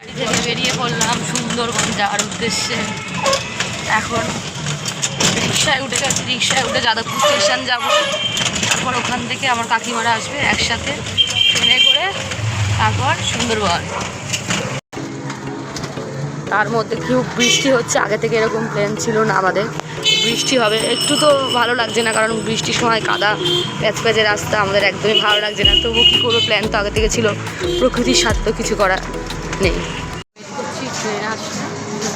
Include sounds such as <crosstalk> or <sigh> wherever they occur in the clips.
থেকে বেরিয়ে পড়লাম সুন্দরবন যাওয়ার উদ্দেশ্যে। এখন রিক্সায় উঠে গেছি রিক্সায় উঠে যাদবপুর স্টেশন যাব। তারপর ওখান থেকে আমার কাকিমারা আসবে একসাথে ট্রেনে করে তারপর সুন্দরবন। তার মধ্যে খুব বৃষ্টি হচ্ছে, আগে থেকে এরকম প্ল্যান ছিল না আমাদের। বৃষ্টি হবে, একটু তো ভালো লাগছে না, কারণ বৃষ্টির সময় কাদা প্যাচ প্যাচে রাস্তা আমাদের একদমই ভালো লাগছে না। তবু কী করব প্ল্যান তো আগে থেকে ছিল। প্রকৃতির সাথে কিছু করা নেই। করছি ট্রেন আসছে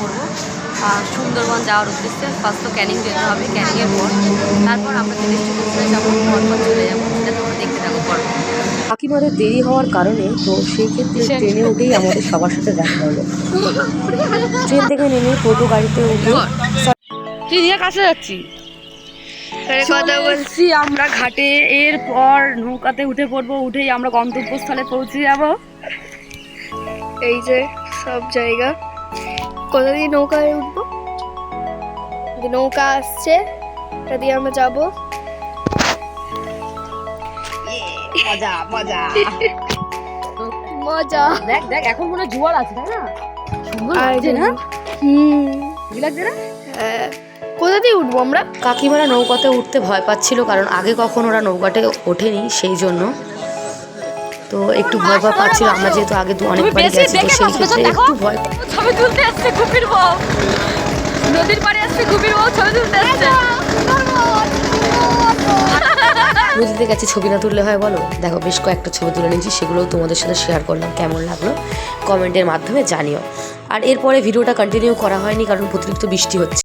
উঠে আর সুন্দরবন যাওয়ার উদ্দেশ্যে ফার্স্ট তো ক্যানিং যেতে হবে ক্যানিংয়ের পর। তারপর আমরা যে ডেস্টিনেশনে যাব পরপর চলে যাব সেটা তোমরা দেখতে থাকো পর কাকিমাদের দেরি হওয়ার কারণে তো সেই ক্ষেত্রে ট্রেনে উঠেই আমাদের সবার সাথে দেখা হলো। ট্রেন থেকে নেমে টোটো গাড়িতে উঠে কাছে যাচ্ছি। কথা বলছি আমরা ঘাটে এরপর নৌকাতে উঠে পড়ব উঠেই আমরা গন্তব্যস্থলে পৌঁছে যাব। এই যে সব জায়গা। কোথা দিয়ে নৌকায় উঠবো? নৌকা আসছে এটা দিয়ে আমরা যাব। মজা মজা। <laughs> মজা। দেখ দেখ এখন মনে জোয়ার আছে তাই না? সুন্দর লাগছে না? হুম। কি লাগছে না? হ্যাঁ। কোথা দিয়ে উঠবো আমরা? কাকিমারা নৌকাতে উঠতে ভয় পাচ্ছিল কারণ আগে কখন ওরা নৌকাতে ওঠেনি সেই জন্য। তো একটু ভয় ভয় পাচ্ছিল আমরা যেহেতু আগে অনেকবার বেশি গেছি তো সেই ক্ষেত্রে একটু ভয় ছবি তুলতে আসছে বউ। নদীর পাড়ে আসছে বউ ছবি তুলতে আসছে নদীতে গেছে ছবি না তুললে হয় বলো? দেখো বেশ কয়েকটা ছবি তুলে নিয়েছি সেগুলোও তোমাদের সাথে শেয়ার করলাম কেমন লাগল? কমেন্টের মাধ্যমে জানিও। আর এরপরে ভিডিওটা কন্টিনিউ করা হয়নি কারণ অতিরিক্ত বৃষ্টি হচ্ছে।